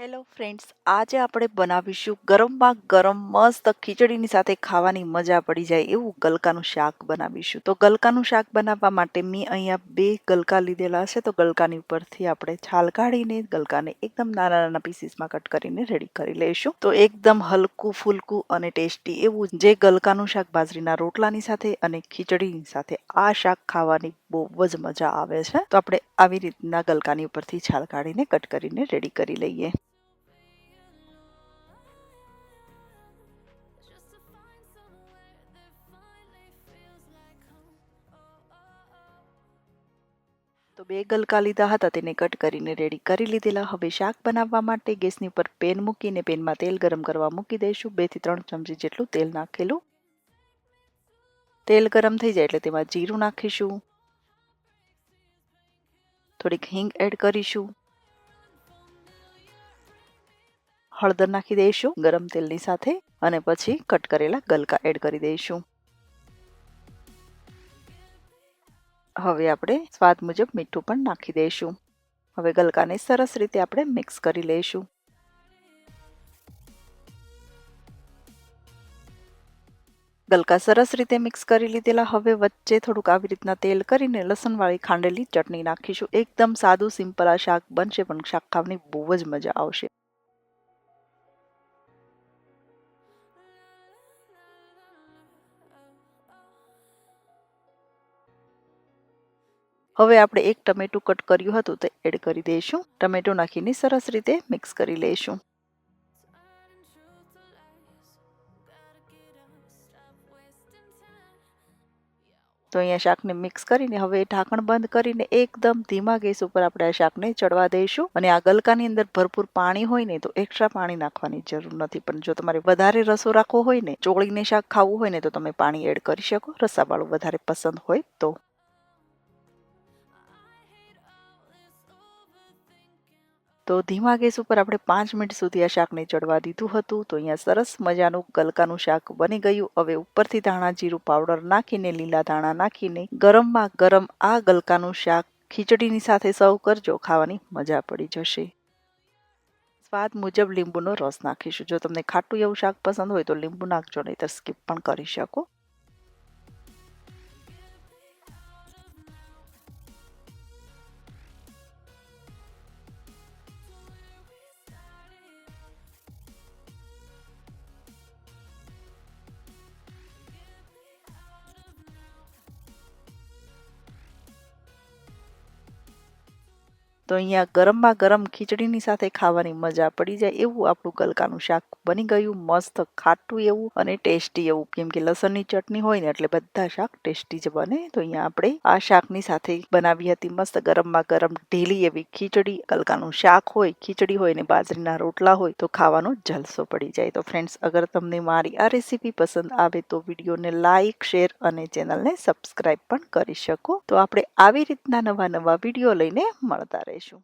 Hello friends આજે આપણે બનાવીશું ગરમમાં ગરમ મસ્ત ખીચડીની સાથે ખાવાની મજા પડી જાય એવું ગલકાનું શાક બનાવીશું. તો ગલકાનું શાક બનાવવા માટે મેં અહીંયા બે ગલકા લીધેલા છે. તો ગલકાની ઉપરથી આપણે છાલ કાઢીને ગલકાને એકદમ નાના નાના પીસીસમાં કટ કરીને રેડી કરી લઈશું. તો એકદમ હલકું, ફૂલકું અને ટેસ્ટી એવું જે ગલકાનું શાક બાજરીના રોટલાની સાથે અને ખીચડીની સાથે આ શાક ખાવાની બહુ જ મજા આવે છે. તો આપણે આવી રીતના ગલકાની ઉપરથી છાલ કાઢીને કટ કરીને રેડી કરી લઈએ. તો બે ગલકા લીધા હતા, તેને કટ કરીને રેડી કરી લીધેલા. હવે શાક બનાવવા માટે ગેસની ઉપર પેન મૂકીને પેનમાં તેલ ગરમ કરવા મૂકી દઈશું. બેથી ત્રણ ચમચી જેટલું તેલ નાખેલું. તેલ ગરમ થઈ જાય એટલે તેમાં જીરું નાખીશું. થોડીક હિંગ એડ કરીશું. હળદર નાખી દઈશું ગરમ તેલની સાથે અને પછી કટ કરેલા ગલકા એડ કરી દઈશું. હવે આપણે સ્વાદ મુજબ મીઠું પણ નાખી દઈશું. હવે ગલકાને સરસ રીતે આપણે મિક્સ કરી લઈશું. ગલકા સરસ રીતે મિક્સ કરી લીધેલા. હવે વચ્ચે થોડુંક આવી રીતના તેલ કરીને લસણવાળી ખાંડેલી ચટણી નાખીશું. એકદમ સાદું સિમ્પલ આ શાક બનશે, પણ શાક ખાવાની બહુ જ મજા આવશે. હવે આપણે એક ટમેટું કટ કર્યું હતું તે એડ કરી દઈશું. ટમેટું નાખીને સરસ રીતે મિક્સ કરી લઈશું. તો અહીંયા શાકને મિક્સ કરીને હવે ઢાંકણ બંધ કરીને એકદમ ધીમા ગેસ ઉપર આપણે આ શાકને ચડવા દઈશું. અને આ ગલકાની અંદર ભરપૂર પાણી હોય ને તો એક્સ્ટ્રા પાણી નાખવાની જરૂર નથી. પણ જો તમારે વધારે રસો રાખવો હોય ને, ચોળીને શાક ખાવું હોય ને તો તમે પાણી એડ કરી શકો. રસાવાળું વધારે પસંદ હોય તો. તો ધીમા ગેસ ઉપર આપણે પાંચ મિનિટ સુધી આ શાકને ચડવા દીધું હતું. તો અહીંયા સરસ મજાનું ગલકાનું શાક બની ગયું. હવે ઉપરથી ધાણા જીરું પાવડર નાખીને, લીલા ધાણા નાખીને, ગરમમાં ગરમ આ ગલકાનું શાક ખીચડીની સાથે સર્વ કરજો. ખાવાની મજા પડી જશે. સ્વાદ મુજબ લીંબુનો રસ નાખીશું. જો તમને ખાટું એવું શાક પસંદ હોય તો લીંબુ નાખજો નહીં તો સ્કીપ પણ કરી શકો. તો અહીંયા ગરમમાં ગરમ ખીચડીની સાથે ખાવાની મજા પડી જાય એવું આપણું ગલકાનું શાક બની ગયું, મસ્ત ખાટું એવું અને ટેસ્ટી એવું. કેમ કે લસણની ચટણી હોય ને એટલે બધા શાક ટેસ્ટી જ બને. તો અહીંયા આપણે આ શાકની સાથે બનાવી હતી મસ્ત ગરમમાં ગરમ ઢીલી એવી ખીચડી. ગલકાનું શાક હોય, ખીચડી હોય ને બાજરીના રોટલા હોય તો ખાવાનો જલસો પડી જાય. તો ફ્રેન્ડ્સ, અગર તમને મારી આ રેસીપી પસંદ આવે તો વિડીયોને લાઇક શેર અને ચેનલને સબસ્ક્રાઈબ પણ કરી શકો. તો આપણે આવી રીતના નવા નવા વીડિયો લઈને મળતા રહે issue